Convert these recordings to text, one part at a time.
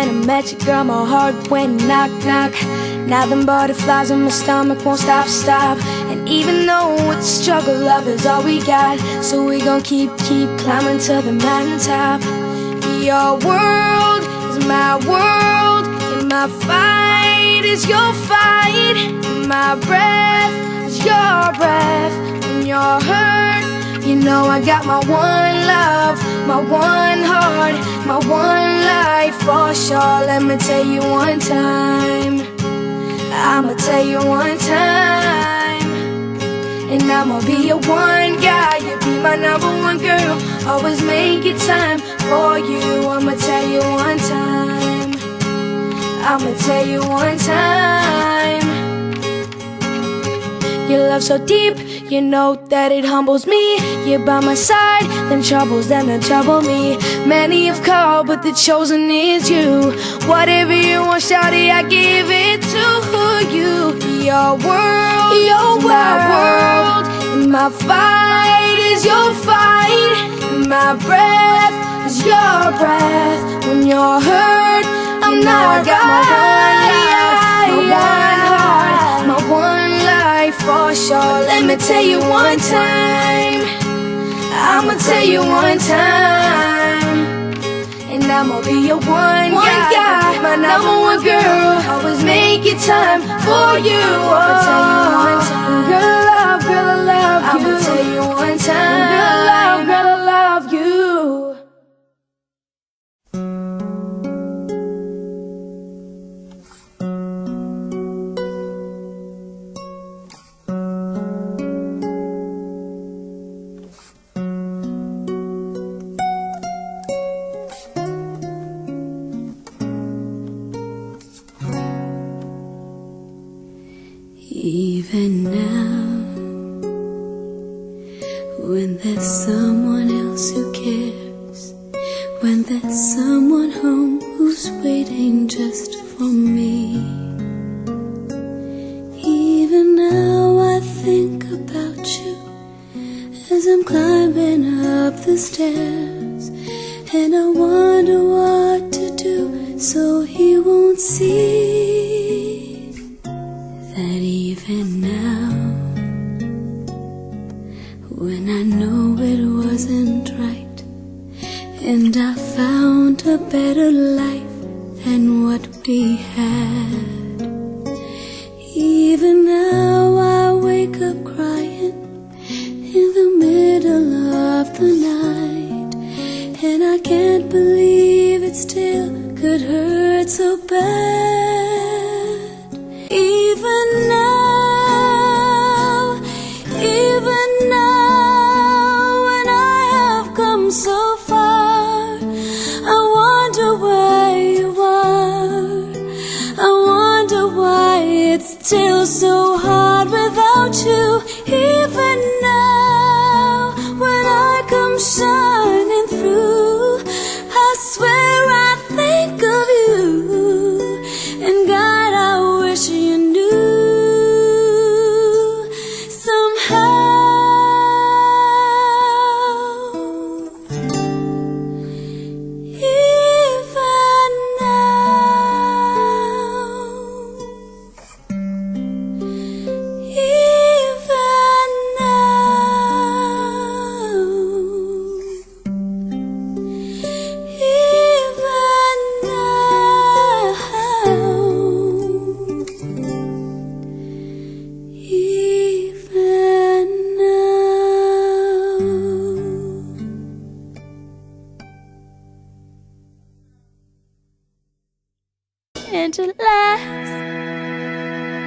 When I met you, girl, my heart went knock, knock. Now them butterflies in my stomach won't stop, stop. And even though it's struggle, love is all we got. So we gon' keep, keep climbing to the mountaintop. Your world is my world, and my fight is your fight. My breath I got my one love, my one heart, my one life oh, for sure. Let me tell you one time. I'ma tell you one time. And I'ma be your one guy. You be my number one girl. Always make it time for you. I'ma tell you one time. I'ma tell you one time. Your love so deep, you know that it humbles me. You're by my side, then troubles them to trouble me. Many have called, but the chosen is you. Whatever you want, shawty, I give it to you. Your world, your is my world, and my fight is your fight. And my breath is your breath. When you're hurt, I'm you not got my one life, my one heart, my one for sure. Let me tell you one time. I'ma tell you one time. And I'ma be your one, one guy, guy, my number one girl. Always make it time for you. I'ma tell you one oh. time. Girl, I love, girl, I love you. I'ma tell you one time. Girl, love, Even now, when there's someone else who cares, when there's someone home who's waiting just for me. Even now, I think about you as I'm climbing up the stairs, and I wonder what to do so he won't see I know it wasn't right, and I found a better life than what we had, even now I wake up crying in the middle of the night, and I can't believe it still could hurt so bad. It's still so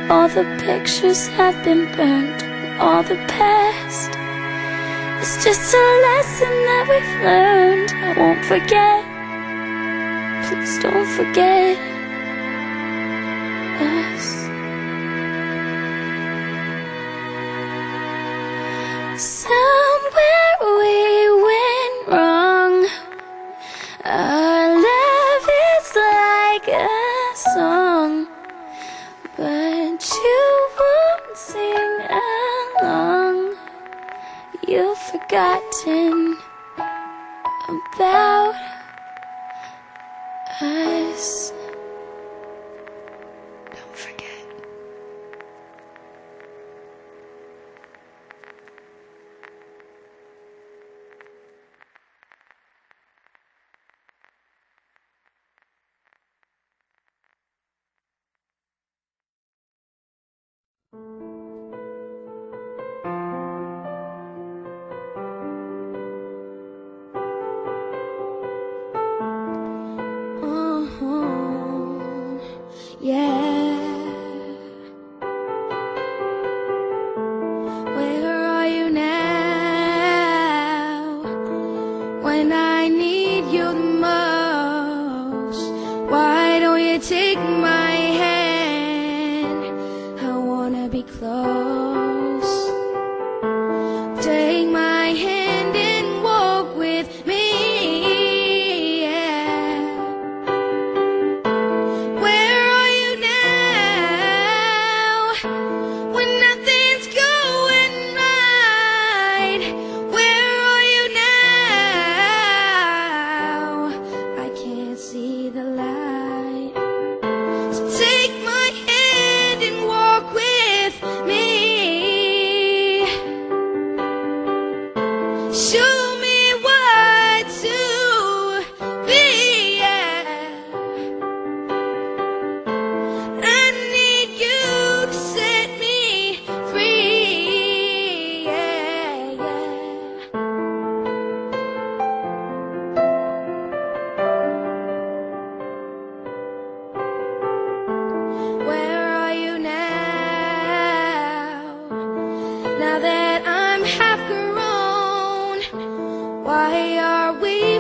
all the pictures have been burned, all the past. It's just a lesson that we've learned. I won't forget. Please don't forget us. about us. Why are we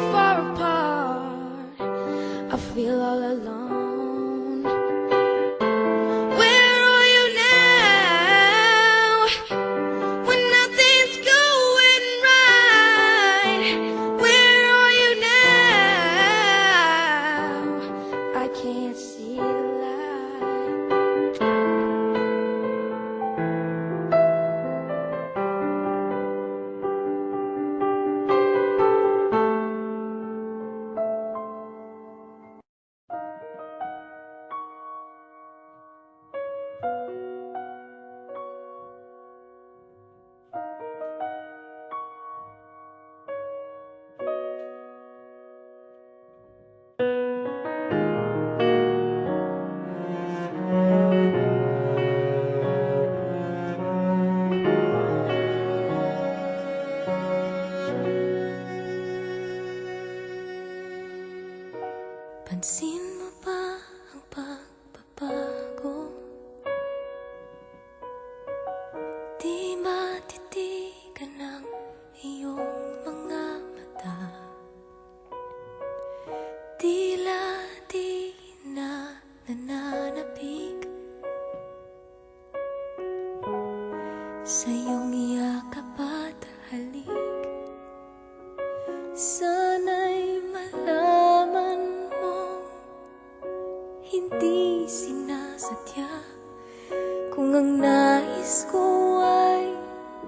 Kung ang nais ko ay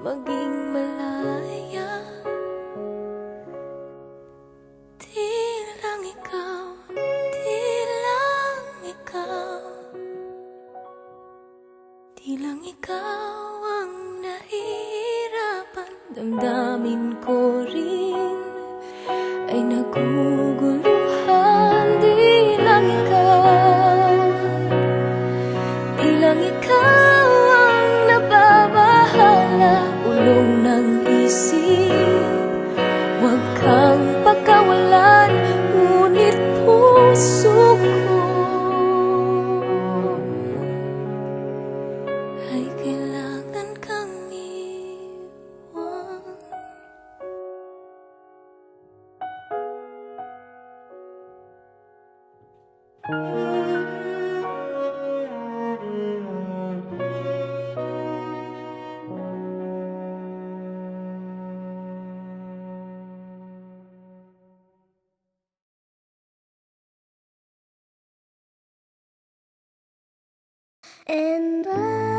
maging malaya Di lang ikaw, di lang ikaw. Di lang ikaw ang nahihirapan. Damdamin ko rin ay nagugulo. and I.